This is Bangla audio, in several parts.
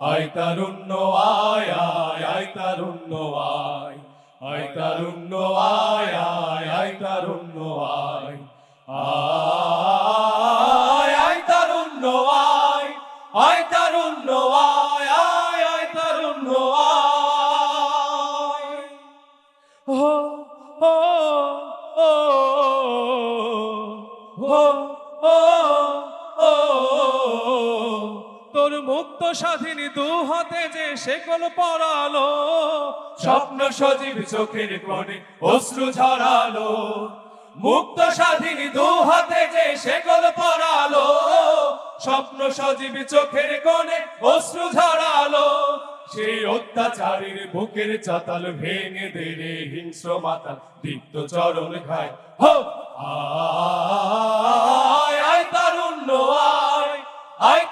আয় তারুণ্য, আয় আয় আয় তারুণ্য, আয়। আয় তারুণ্য, আয় আয় আয় তারুণ্য, আয়। আয় আয় তারুণ্য, আয়। আয় তারুণ্য, আয় আয় আয় তারুণ্য, আয়। ও ও ও তোর মুক্ত স্বাধীন দু হাতে যে শেকল পরালো, স্বপ্ন সজীব চোখের কোণে অশ্রু ঝরালো। মুক্ত স্বাধীন দু হাতে যে শেকল পরালো, স্বপ্ন সজীব চোখের কোণে অশ্রু ঝরালো। সেই অত্যাচারীর বুকের চাতাল ভেঙে দেরে হিংস্র মাতা দীপ্ত চরণ খায়। হো! আয় আয়, তারুণ্য আয় আয়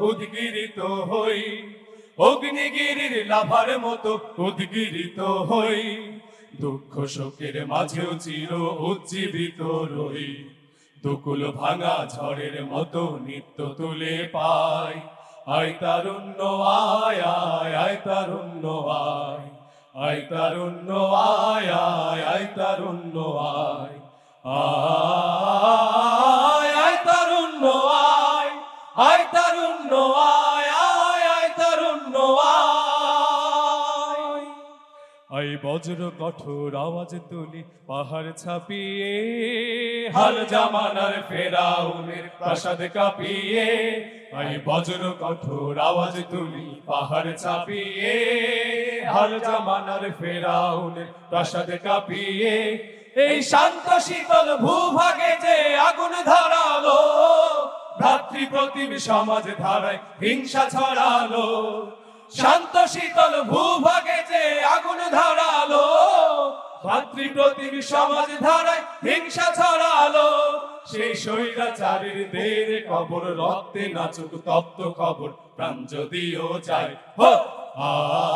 উদ্গিরিত হই। অগ্নিগিরির লাভার মতো উদ্গিরিত হই। দুঃখ শোকের মাঝেও চির উজ্জীবিত রই। দুকুল ভাঙা ঝড়ের মতো নিত্য তুলে পাই। আয় তারুণ্য, আয় আয় আয় তারুণ্য, আয়। আয় তারুণ্য, আয় আয় আয় তারুণ্য, আয়। আয়। আয় আয় তারুণ্য আয় আয় আয় আয় আই বজ্র কঠোর আওয়াজ তুলি, পাহাড় ছাপিয়ে, হাল জামানার ফেরাউনের প্রাসাদ কাঁপিয়ে। আই বজ্র কঠোর আওয়াজ তুলি, পাহাড় ছাপিয়ে, হাল জামানার ফেরাউনের প্রাসাদ কাঁপিয়ে। এই শান্ত শীতল ভূভাগে যে আগুন ধরালো সমাজ ধারায় হিংসা ছড়ালো। শান্ত শীতল ভূভাগে যে আগুন ধরালো, ভাতৃ প্রতিম সমাজ ধারায় হিংসা ছড়ালো। সেই স্বৈরাচারীর দের কবর, রক্তে নাচুক তপ্ত কবর, প্রাণ যদিও যায়। হো! আয়